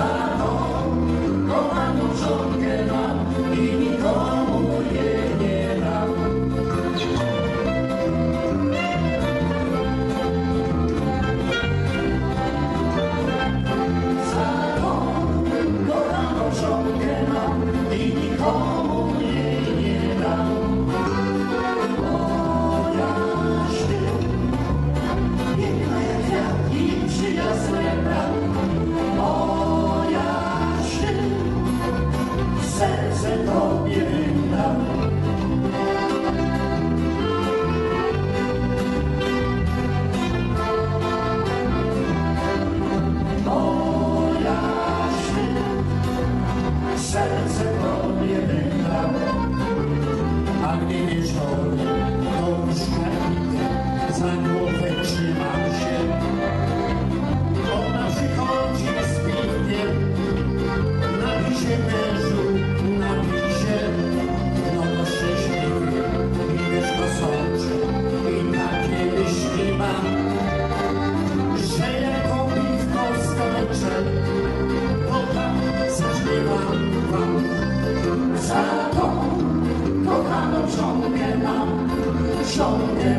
time. serce Tobie wydam. Moja serce Tobie wydam, a gdy wieczorem to już za głowę trzymam się, żonkę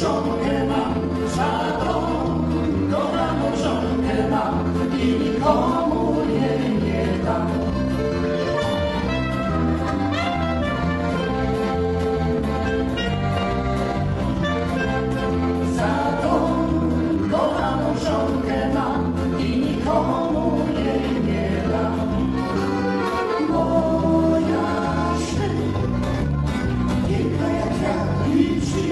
żonkę mam, za tą kochaną żonkę mam i nikomu